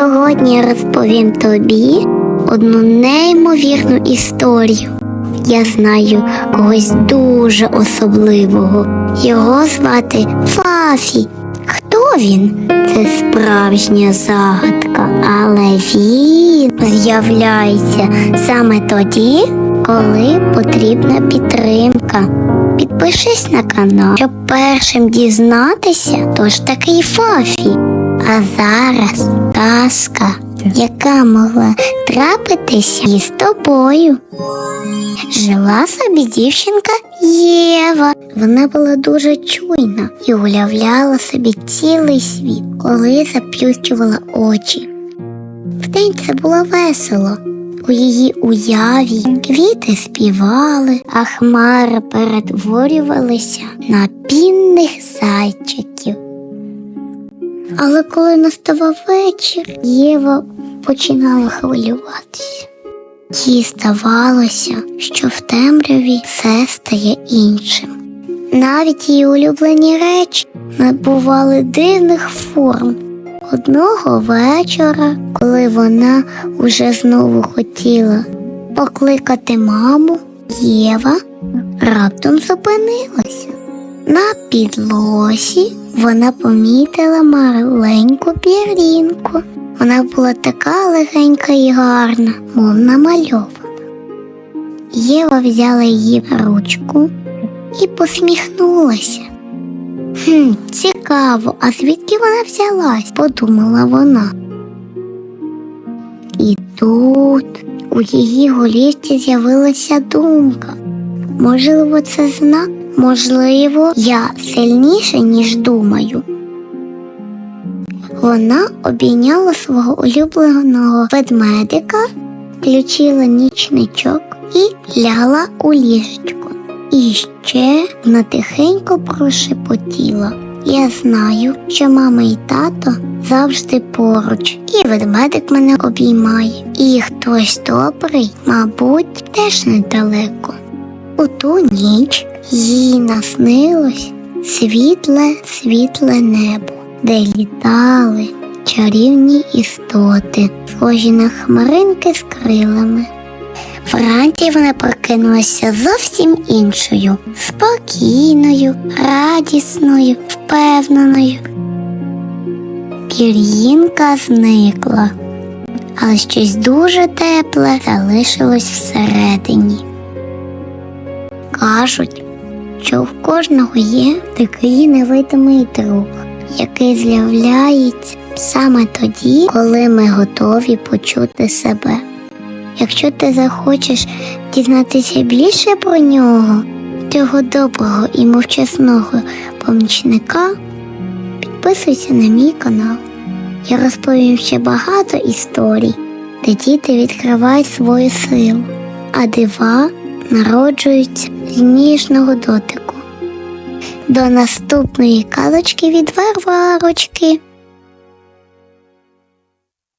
Сьогодні розповім тобі одну неймовірну історію. Я знаю когось дуже особливого. Його звати Фафі. Хто він? Це справжня загадка, але він з'являється саме тоді, коли потрібна підтримка. Підпишись на канал, щоб першим дізнатися, хто ж такий Фафі. А зараз казка, яка могла трапитися із тобою. Жила собі дівчинка Єва. Вона була дуже чуйна і уявляла собі цілий світ, коли заплющувала очі. Вдень це було весело. У її уяві квіти співали, а хмари перетворювалися на пінних зайчиків. Але коли наставав вечір, Єва починала хвилюватися. Їй здавалося, що в темряві все стає іншим. Навіть її улюблені речі набували дивних форм. Одного вечора, коли вона уже знову хотіла покликати маму, Єва раптом зупинилася. На підлозі вона помітила маленьку пірінку. Вона була така легенька і гарна, мов намальована. Єва взяла її ручку і посміхнулася. Хм, цікаво, а звідки вона взялась? подумала вона. І тут у її голівці з'явилася думка. Можливо, це знак, можливо, я сильніше, ніж думаю. Вона обійняла свого улюбленого ведмедика, включила нічничок і лягла у ліжечко. І ще вона тихенько прошепотіла. Я знаю, що мама і тато завжди поруч, і ведмедик мене обіймає, і хтось добрий, мабуть, теж недалеко. У ту ніч їй наснилось світле, світле небо, де літали чарівні істоти, схожі на хмаринки з крилами. Вранці вона прокинулася зовсім іншою, спокійною, радісною, впевненою. Пір'їнка зникла, але щось дуже тепле залишилось всередині. Кажуть, що в кожного є такий невидимий друг, який з'являється саме тоді, коли ми готові почути себе. Якщо ти захочеш дізнатися більше про нього, цього доброго і мовчасного помічника, підписуйся на мій канал. Я розповім ще багато історій, де діти відкривають свою силу, а дива народжуються з ніжного дотику. До наступної калочки від Варварочки.